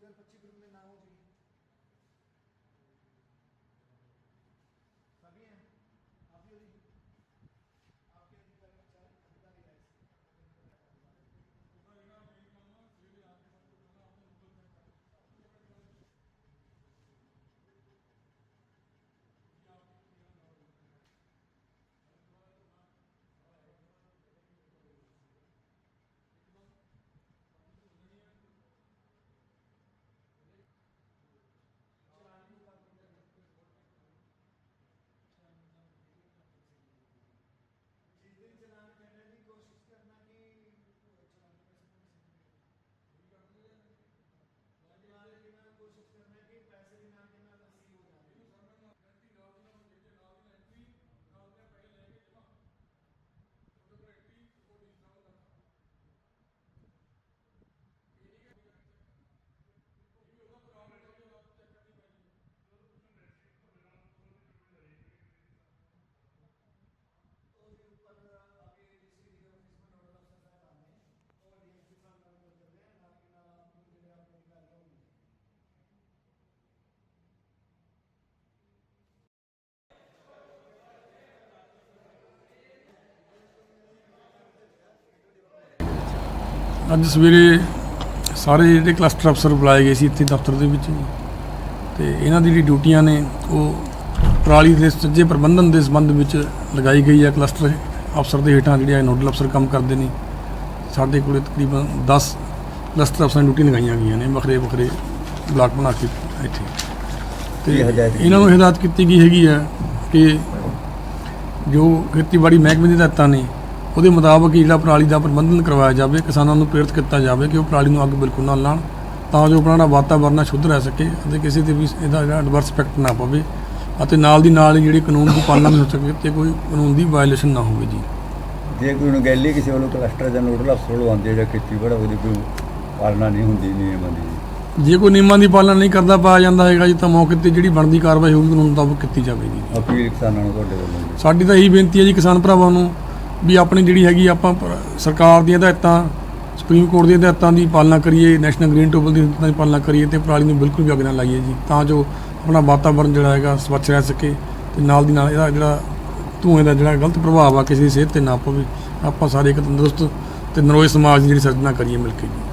इधर ਅੱਜ ਸਵੇਰੇ ਸਾਰੇ ਜਿਹੜੇ ਕਲਸਟਰ ਅਫਸਰ ਬੁਲਾਏ ਗਏ ਸੀ ਇੱਥੇ ਦਫ਼ਤਰ ਦੇ ਵਿੱਚ ਤੇ ਇਹਨਾਂ ਦੀ ਜਿਹੜੀ ਡਿਊਟੀਆਂ ਨੇ ਉਹ ਪਰਾਲੀ ਦੇ ਸੱਜੇ ਪ੍ਰਬੰਧਨ ਦੇ ਸੰਬੰਧ ਵਿੱਚ ਲਗਾਈ ਗਈ ਹੈ ਕਲਸਟਰ ਅਫਸਰ ਦੇ ਹੇਠਾਂ ਜਿਹੜੇ ਆ ਨੋਡਲ ਅਫਸਰ ਕੰਮ ਕਰਦੇ ਨੇ। ਸਾਡੇ ਕੋਲੇ ਤਕਰੀਬਨ 10 ਕਲਸਟਰ ਅਫਸਰਾਂ ਡਿਊਟੀ ਲਗਾਈਆਂ ਗਈਆਂ ਨੇ ਵੱਖਰੇ ਵੱਖਰੇ ਬਲਾਕ ਬਣਾ ਕੇ ਇੱਥੇ। ਤੇ ਇਹਨਾਂ ਨੂੰ ਹਦਾਇਤ ਕੀਤੀ ਗਈ ਹੈਗੀ ਹੈ ਕਿ ਜੋ ਖੇਤੀਬਾੜੀ ਮਹਿਕਮੇ ਦੀ ਹਦਾਇਤਾਂ ਨੇ ਉਹਦੇ ਮੁਤਾਬਕ ਜਿਹੜਾ ਪਰਾਲੀ ਦਾ ਪ੍ਰਬੰਧਨ ਕਰਵਾਇਆ ਜਾਵੇ ਕਿਸਾਨਾਂ ਨੂੰ ਪ੍ਰੇਰਿਤ ਕੀਤਾ ਜਾਵੇ ਕਿ ਉਹ ਪਰਾਲੀ ਨੂੰ ਅੱਗ ਬਿਲਕੁਲ ਨਾ ਲਾਉਣ ਤਾਂ ਜੋ ਆਪਣਾ ਜਿਹੜਾ ਵਾਤਾਵਰਨ ਸ਼ੁੱਧ ਰਹਿ ਸਕੇ ਅਤੇ ਕਿਸੇ ਤੇ ਵੀ ਇਹਦਾ ਜਿਹੜਾ ਐਡਵਰਸ ਇਫੈਕਟ ਨਾ ਪਵੇ ਅਤੇ ਨਾਲ ਦੀ ਨਾਲ ਜਿਹੜੀ ਕਾਨੂੰਨ ਦੀ ਪਾਲਣਾ ਹੋ ਸਕੇ ਤੇ ਕੋਈ ਕਾਨੂੰਨ ਦੀ ਵਾਇਲੇਸ਼ਨ ਨਾ ਹੋਵੇ ਜੀ। ਜੇ ਕੋਈ ਅਣਗਹਿਲੀ ਕਿਸੇ ਵੱਲੋਂ ਕਲਸਟਰ ਜਾਂ ਨੋਡਲ ਅਫਸਰ ਵੱਲੋਂ ਆਉਂਦੇ ਜਾਂ ਖੇਤੀਬਾੜੀ ਉਹਦੀ ਕੋਈ ਪਾਲਣਾ ਨਹੀਂ ਹੁੰਦੀ ਨਿਯਮਾਂ ਦੀ। ਜੇ ਕੋਈ ਨਿਯਮਾਂ ਦੀ ਪਾਲਣਾ ਨਹੀਂ ਕਰਦਾ ਪਾਇਆ ਜਾਂਦਾ ਹੈਗਾ ਜੀ ਤਾਂ ਮੌਕੇ ਤੇ ਜਿਹੜੀ ਬਣਦੀ ਕਾਰਵਾਈ ਹੋਊਗੀ ਕਾਨੂੰਨ ਮੁਤਾਬਕ ਕੀਤੀ ਜਾਵੇਗੀ ਅਪੀਲ ਕਿਸਾਨਾਂ ਨੂੰ ਤੁਹਾਡੇ ਵੱਲੋਂ। ਸਾਡੀ ਤਾਂ ਇਹੀ ਬੇਨਤੀ ਹੈ ਜੀ ਕਿਸਾਨ ਭਰਾਵਾਂ ਨੂੰ ਵੀ ਆਪਣੀ ਜਿਹੜੀ ਹੈਗੀ ਆਪਾਂ ਸਰਕਾਰ ਦੀਆਂ ਹਦਾਇਤਾਂ, ਸੁਪਰੀਮ ਕੋਰਟ ਦੀਆਂ ਹਦਾਇਤਾਂ ਦੀ ਪਾਲਣਾ ਕਰੀਏ, ਨੈਸ਼ਨਲ ਗ੍ਰੀਨ ਟ੍ਰਿਬਿਊਨਲ ਦੀ ਹਦਾਇਤਾਂ ਦੀ ਪਾਲਣਾ ਕਰੀਏ ਤੇ ਪਰਾਲੀ ਨੂੰ ਬਿਲਕੁਲ ਵੀ ਅੱਗ ਨਾ ਲਾਈਏ ਜੀ। ਤਾਂ ਜੋ ਆਪਣਾ ਵਾਤਾਵਰਨ ਜਿਹੜਾ ਹੈਗਾ ਸਵੱਛ ਰਹਿ ਸਕੇ ਤੇ ਨਾਲ ਦੀ ਨਾਲ ਇਹਦਾ ਜਿਹੜਾ ਧੂਏ ਦਾ ਜਿਹੜਾ ਗਲਤ ਪ੍ਰਭਾਵ ਆ, ਕਿਸੇ ਦੀ ਸਿਹਤ ਤੇ ਨਾ ਪਵੇ, ਆਪਾਂ ਸਾਰੇ ਇੱਕ ਤੰਦਰੁਸਤ ਤੇ ਨਰੋਏ ਸਮਾਜ ਦੀ ਜਿਹੜੀ ਸਿਰਜਣਾ ਕਰੀਏ ਮਿਲ ਕੇ ਜੀ।